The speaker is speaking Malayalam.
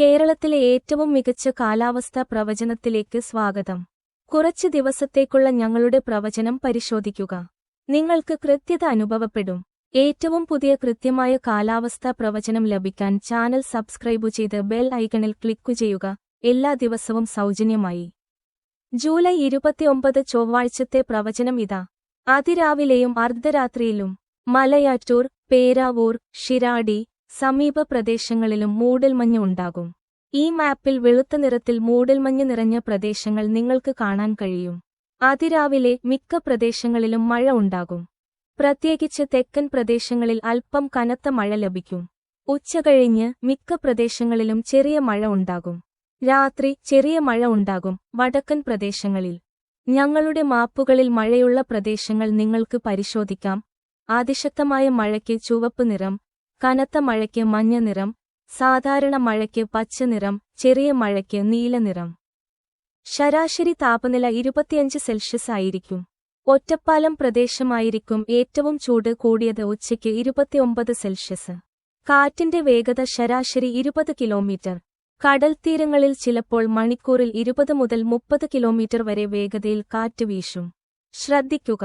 കേരളത്തിലെ ഏറ്റവും മികച്ച കാലാവസ്ഥാ പ്രവചനത്തിലേക്ക് സ്വാഗതം. കുറച്ച് ദിവസത്തേക്കുള്ള ഞങ്ങളുടെ പ്രവചനം പരിശോധിക്കുക. നിങ്ങൾക്ക് കൃത്യത അനുഭവപ്പെടും. ഏറ്റവും പുതിയ കൃത്യമായ കാലാവസ്ഥാ പ്രവചനം ലഭിക്കാൻ ചാനൽ സബ്സ്ക്രൈബ് ചെയ്ത് ബെൽ ഐക്കണിൽ ക്ലിക്കു ചെയ്യുക. എല്ലാ ദിവസവും സൗജന്യമായി. ജൂലൈ ഇരുപത്തിയൊമ്പത് ചൊവ്വാഴ്ചത്തെ പ്രവചനം ഇതാ. അതിരാവിലെയും അർദ്ധരാത്രിയിലും മലയാറ്റൂർ പേരാവൂർ ഷിരാടി സമീപ പ്രദേശങ്ങളിലും മൂടൽമഞ്ഞ് ഉണ്ടാകും. ഈ മാപ്പിൽ വെളുത്ത നിറത്തിൽ മൂടൽമഞ്ഞ് നിറഞ്ഞ പ്രദേശങ്ങൾ നിങ്ങൾക്ക് കാണാൻ കഴിയും. അതിരാവിലെ മിക്ക പ്രദേശങ്ങളിലും മഴ ഉണ്ടാകും. പ്രത്യേകിച്ച് തെക്കൻ പ്രദേശങ്ങളിൽ അല്പം കനത്ത മഴ ലഭിക്കും. ഉച്ചകഴിഞ്ഞ് മിക്ക പ്രദേശങ്ങളിലും ചെറിയ മഴ ഉണ്ടാകും. രാത്രി ചെറിയ മഴ ഉണ്ടാകും വടക്കൻ പ്രദേശങ്ങളിൽ. ഞങ്ങളുടെ മാപ്പുകളിൽ മഴയുള്ള പ്രദേശങ്ങൾ നിങ്ങൾക്ക് പരിശോധിക്കാം. അതിശക്തമായ മഴയ്ക്ക് ചുവപ്പ് നിറം കനത്ത മഴയ്ക്ക് മഞ്ഞ നിറം സാധാരണ മഴയ്ക്ക് പച്ച നിറം ചെറിയ മഴയ്ക്ക് നീലനിറം ശരാശരി താപനില ഇരുപത്തിയഞ്ച് സെൽഷ്യസ് ആയിരിക്കും. ഒറ്റപ്പാലം പ്രദേശമായിരിക്കും ഏറ്റവും ചൂട് കൂടിയത് ഉച്ചയ്ക്ക് ഇരുപത്തിയൊമ്പത് സെൽഷ്യസ്. കാറ്റിന്റെ വേഗത ശരാശരി ഇരുപത് കിലോമീറ്റർ. കടൽ തീരങ്ങളിൽ ചിലപ്പോൾ മണിക്കൂറിൽ ഇരുപത് മുതൽ മുപ്പത് കിലോമീറ്റർ വരെ വേഗതയിൽ കാറ്റ് വീശും. ശ്രദ്ധിക്കുക.